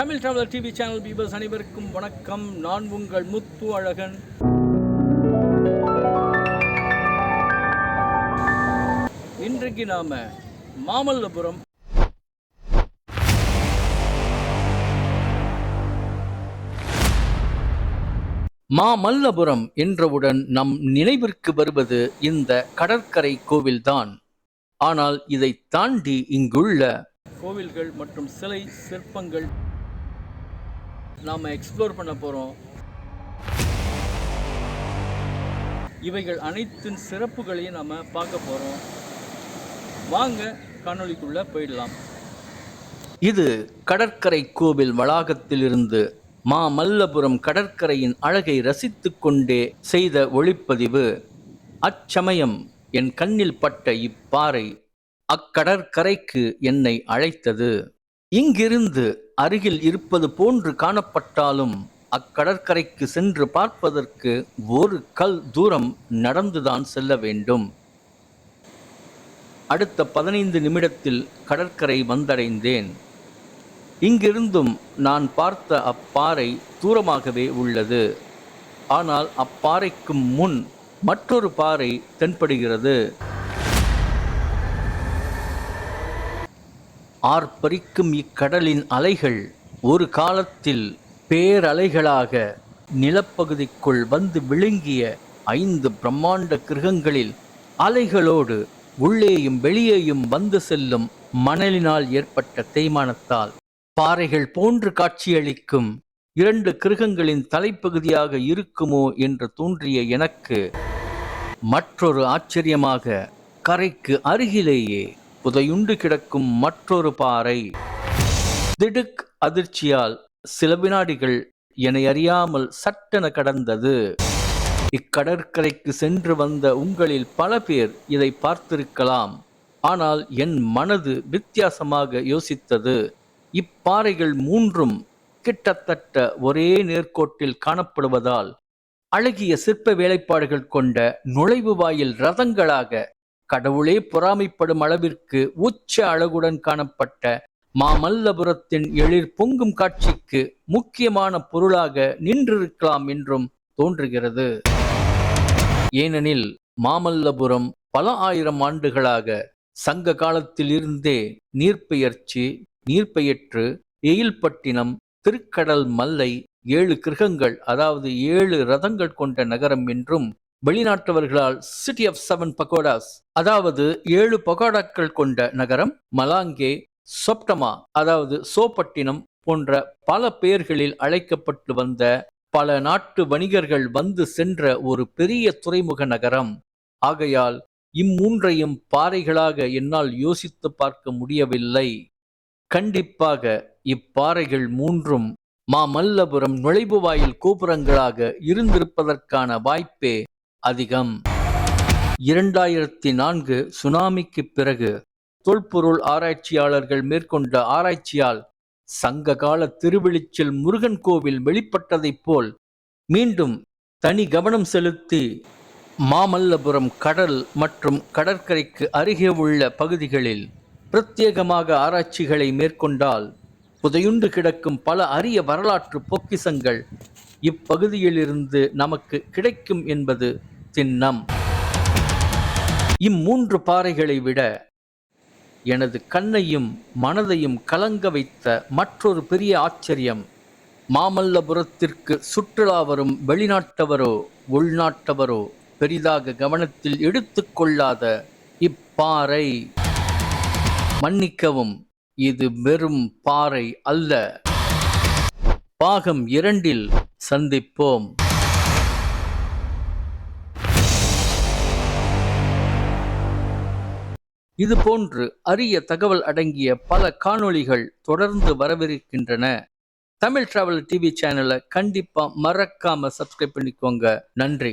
Tamil traveller TV channel பீபர்ஸ் அனைவருக்கும் வணக்கம். நான் உங்கள் முத்து அழகன். இன்றைக்கு நாம மாமல்லபுரம். மாமல்லபுரம் என்றவுடன் நம் நினைவிற்கு வருவது இந்த கடற்கரை கோவில்தான். ஆனால் இதை தாண்டி இங்குள்ள கோவில்கள் மற்றும் சிலை சிற்பங்கள் நாம் எக்ஸ்ப்ளோர் பண்ண போகிறோம் இவைகள் அனைத்தின் சிறப்புகளையும் நம்ம பார்க்க போகிறோம் வாங்க காணொலிக்குள்ளே போயிடலாம். இது கடற்கரை கோவில் வளாகத்திலிருந்து மாமல்லபுரம் கடற்கரையின் அழகை ரசித்து கொண்டே செய்த ஒளிப்பதிவு. அச்சமயம் என் கண்ணில் பட்ட இப்பாறை அக்கடற்கரைக்கு என்னை அழைத்தது. இங்கிருந்து அருகில் இருப்பது போன்று காணப்பட்டாலும் அக்கடற்கரைக்கு சென்று பார்ப்பதற்கு ஒரு கல் தூரம் நடந்துதான் செல்ல வேண்டும். அடுத்த பதினைந்து நிமிடத்தில் கடற்கரை வந்தடைந்தேன். இங்கிருந்தும் நான் பார்த்த அப்பாறை தூரமாகவே உள்ளது. ஆனால் அப்பாறைக்கு முன் மற்றொரு பாறை தென்படுகிறது. ஆர்ப்பரிக்கும் இக்கடலின் அலைகள் ஒரு காலத்தில் பேரலைகளாக நிலப்பகுதிக்குள் வந்து விழுங்கிய ஐந்து பிரம்மாண்ட கிரகங்களில் அலைகளோடு உள்ளேயும் வெளியேயும் வந்து செல்லும் மணலினால் ஏற்பட்ட தேய்மானத்தால் பாறைகள் போன்று காட்சியளிக்கும் இரண்டு கிரகங்களின் தலைப்பகுதியாக இருக்குமோ என்று தோன்றிய எனக்கு மற்றொரு ஆச்சரியமாக கரைக்கு அருகிலேயே புதையுண்டு கிடக்கும் மற்றொரு பாறை. திடுக் அதிர்ச்சியால் சில வினாடிகள் என்னை அறியாமல் சட்டென கடந்தது. இக்கடற்கரைக்கு சென்று வந்த உங்களில் பல பேர் இதை பார்த்திருக்கலாம். ஆனால் என் மனது வித்தியாசமாக யோசித்தது. இப்பாறைகள் மூன்றும் கிட்டத்தட்ட ஒரே நேர்கோட்டில் காணப்படுவதால் அழகிய சிற்ப வேலைப்பாடுகள் கொண்ட நுழைவு வாயில் ரதங்களாக கடவுளே பொறாமைப்படும் அளவிற்கு உச்ச அழகுடன் காணப்பட்ட மாமல்லபுரத்தின் எழிர் பொங்கும் காட்சிக்கு முக்கியமான பொருளாக நின்றிருக்கலாம் என்றும் தோன்றுகிறது. ஏனெனில் மாமல்லபுரம் பல ஆயிரம் ஆண்டுகளாக சங்க காலத்தில் இருந்தே நீர்ப்பெயர்ச்சி நீர்ப்பெயற்று எயில்பட்டினம் திருக்கடல் மல்லை ஏழு கிரகங்கள் அதாவது ஏழு ரதங்கள் கொண்ட நகரம் என்றும் வெளிநாட்டவர்களால் சிட்டி ஆஃப் செவன் பகோடாஸ் அதாவது ஏழு பகோடாக்கள் கொண்ட நகரம் மலாங்கே சொப்டமா அதாவது சோப்பட்டினம் போன்ற பல பெயர்களில் அழைக்கப்பட்டு வந்த பல நாட்டு வணிகர்கள் வந்து சென்ற ஒரு பெரிய துறைமுக நகரம். ஆகையால் இம்மூன்றையும் பாறைகளாக என்னால் யோசித்து பார்க்க முடியவில்லை. கண்டிப்பாக இப்பாறைகள் மூன்றும் மாமல்லபுரம் நுழைவு வாயில் கோபுரங்களாக இருந்திருப்பதற்கான வாய்ப்பே அதிகம். இரண்டாயிரத்தி நான்கு சுனாமிக்கு பிறகு தொல்பொருள் ஆராய்ச்சியாளர்கள் மேற்கொண்ட ஆராய்ச்சியால் சங்ககால திருவெளிச்சில் முருகன் கோவில் வெளிப்பட்டதைப் போல் மீண்டும் தனி கவனம் செலுத்தி மாமல்லபுரம் கடல் மற்றும் கடற்கரைக்கு அருகே உள்ள பகுதிகளில் பிரத்யேகமாக ஆராய்ச்சிகளை மேற்கொண்டால் புதையுண்டு கிடக்கும் பல அரிய வரலாற்று பொக்கிசங்கள் இப்பகுதியிலிருந்து நமக்கு கிடைக்கும் என்பது திண்ணம் இம்மூன்று பாறைகளை விட எனது கண்ணையும் மனதையும் கலங்க வைத்த மற்றொரு பெரிய ஆச்சரியம் மாமல்லபுரத்திற்கு சுற்றுலா வரும் வெளிநாட்டவரோ உள்நாட்டவரோ பெரிதாக கவனத்தில் எடுத்துக்கொள்ளாத இப்பாறை. மன்னிக்கவும் இது வெறும் பாறை அல்ல. பாகம் இரண்டில் சந்திப்போம். இது போன்று அரிய தகவல் அடங்கிய பல காணொளிகள் தொடர்ந்து வரவிருக்கின்றன. தமிழ் டிராவல் டிவி சேனலை கண்டிப்பா மறக்காம சப்ஸ்கிரைப் பண்ணிக்கோங்க. நன்றி.